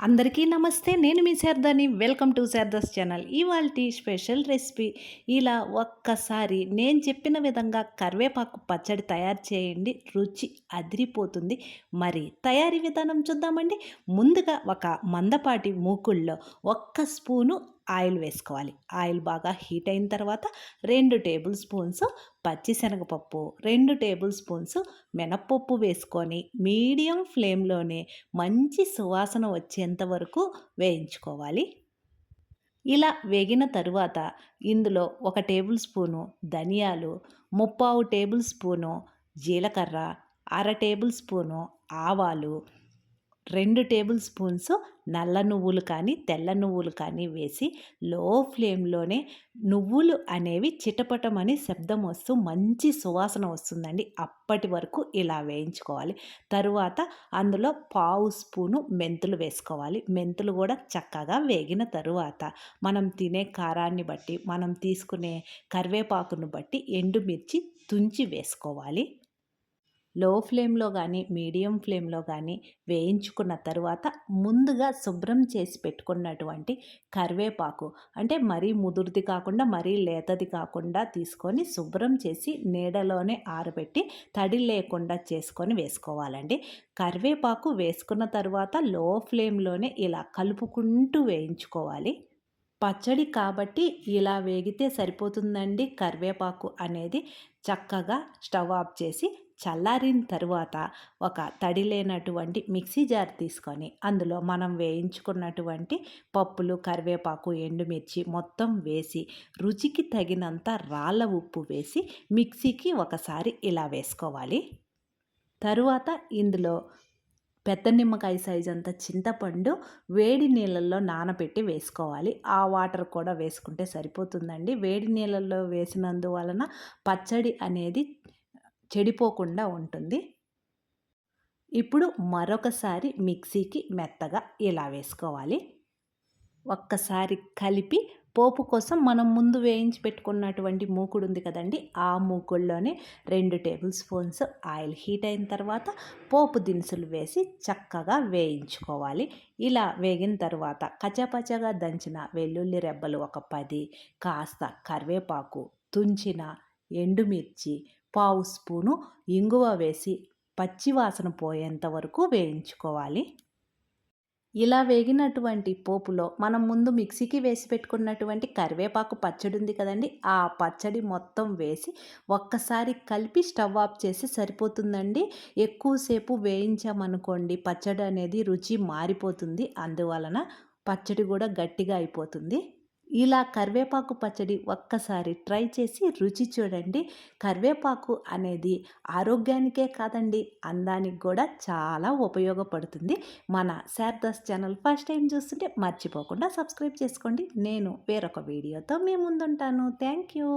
అందరికీ నమస్తే నేను మీ శారదాని. Welcome to Sharada's channel. ఇవాళ స్పెషల్ రెసిపీ. ఇలా ఒక్కసారి నేను చెప్పిన విధంగా కరివేపాకు పచ్చడి తయారు చేయండి. రుచి అదిరిపోతుంది. మరి తయారీ విధానం చూద్దామండి. ముందుగా ఒక మందపాటి మూకుల్లో ఒక్క స్పూను ఆయిల్ వేసుకోవాలి. ఆయిల్ బాగా హీట్ అయిన తర్వాత రెండు టేబుల్ స్పూన్స్ పచ్చిశనగపప్పు రెండు టేబుల్ స్పూన్స్ మినప్పప్పు వేసుకొని మీడియం ఫ్లేమ్లోనే మంచి సువాసన వచ్చేంత వరకు వేయించుకోవాలి. ఇలా వేగిన తరువాత ఇందులో ఒక టేబుల్ స్పూను ధనియాలు ముప్పావు టేబుల్ స్పూను జీలకర్ర అర టేబుల్ స్పూను ఆవాలు రెండు టేబుల్ స్పూన్స్ నల్ల నువ్వులు కానీ తెల్ల నువ్వులు కానీ వేసి లో ఫ్లేమ్లోనే నువ్వులు అనేవి చిటపటమని శబ్దం వస్తూ మంచి సువాసన వస్తుందండి. అప్పటి వరకు ఇలా వేయించుకోవాలి. తరువాత అందులో పావు స్పూను మెంతులు వేసుకోవాలి. మెంతులు కూడా చక్కగా వేగిన తరువాత మనం తినే కారాన్ని బట్టి మనం తీసుకునే కరివేపాకును బట్టి ఎండుమిర్చి తుంచి వేసుకోవాలి. లో ఫ్లేమ్లో కానీ మీడియం ఫ్లేమ్లో కానీ వేయించుకున్న తర్వాత ముందుగా శుభ్రం చేసి పెట్టుకున్నటువంటి కరివేపాకు. అంటే మరీ ముదురుది కాకుండా మరీ లేతది కాకుండా తీసుకొని శుభ్రం చేసి నీడలోనే ఆరబెట్టి తడి లేకుండా చేసుకొని వేసుకోవాలండి. కరివేపాకు వేసుకున్న తర్వాత లో ఫ్లేమ్లోనే ఇలా కలుపుకుంటూ వేయించుకోవాలి. పచ్చడి కాబట్టి ఇలా వేగితే సరిపోతుందండి. కరివేపాకు అనేది చక్కగా స్టవ్ ఆఫ్ చేసి చల్లారిన తరువాత ఒక తడి లేనటువంటి మిక్సీ జార్ తీసుకొని అందులో మనం వేయించుకున్నటువంటి పప్పులు కరివేపాకు ఎండుమిర్చి మొత్తం వేసి రుచికి తగినంత రాళ్ళ ఉప్పు వేసి మిక్సీకి ఒకసారి ఇలా వేసుకోవాలి. తరువాత ఇందులో పెద్ద నిమ్మకాయ సైజ్ అంత చింతపండు వేడి నీళ్ళల్లో నానబెట్టి వేసుకోవాలి. ఆ వాటర్ కూడా వేసుకుంటే సరిపోతుందండి. వేడి నీళ్ళల్లో వేసినందువలన పచ్చడి అనేది చెడిపోకుండా ఉంటుంది. ఇప్పుడు మరొకసారి మిక్సీకి మెత్తగా ఇలా వేసుకోవాలి. ఒక్కసారి కలిపి పోపు కోసం మనం ముందు వేయించి పెట్టుకున్నటువంటి మూకుడు ఉంది కదండి ఆ మూకుడులోనే రెండు టేబుల్ స్పూన్స్ ఆయిల్ హీట్ అయిన తర్వాత పోపు దినుసులు వేసి చక్కగా వేయించుకోవాలి. ఇలా వేగిన తర్వాత కచపచగా దంచిన వెల్లుల్లి రెబ్బలు ఒక పది కాస్త కరివేపాకు తుంచిన ఎండుమిర్చి పావు స్పూను ఇంగువ వేసి పచ్చివాసన పోయేంత వరకు వేయించుకోవాలి. ఇలా వేగినటువంటి పోపులో మనం ముందు మిక్సీకి వేసి పెట్టుకున్నటువంటి కరివేపాకు పచ్చడి ఉంది కదండి ఆ పచ్చడి మొత్తం వేసి ఒక్కసారి కలిపి స్టవ్ ఆఫ్ చేసి సరిపోతుందండి. ఎక్కువసేపు వేయించామనుకోండి పచ్చడి అనేది రుచి మారిపోతుంది అందువలన పచ్చడి కూడా గట్టిగా అయిపోతుంది. ఇలా కరివేపాకు పచ్చడి ఒక్కసారి ట్రై చేసి రుచి చూడండి. కరివేపాకు అనేది ఆరోగ్యానికే కాదండి అందానికి కూడా చాలా ఉపయోగపడుతుంది. మన శారదాస్ ఛానల్ ఫస్ట్ టైం చూస్తుంటే మర్చిపోకుండా సబ్స్క్రైబ్ చేసుకోండి. నేను వేరొక వీడియోతో మీ ముందుంటాను. Thank you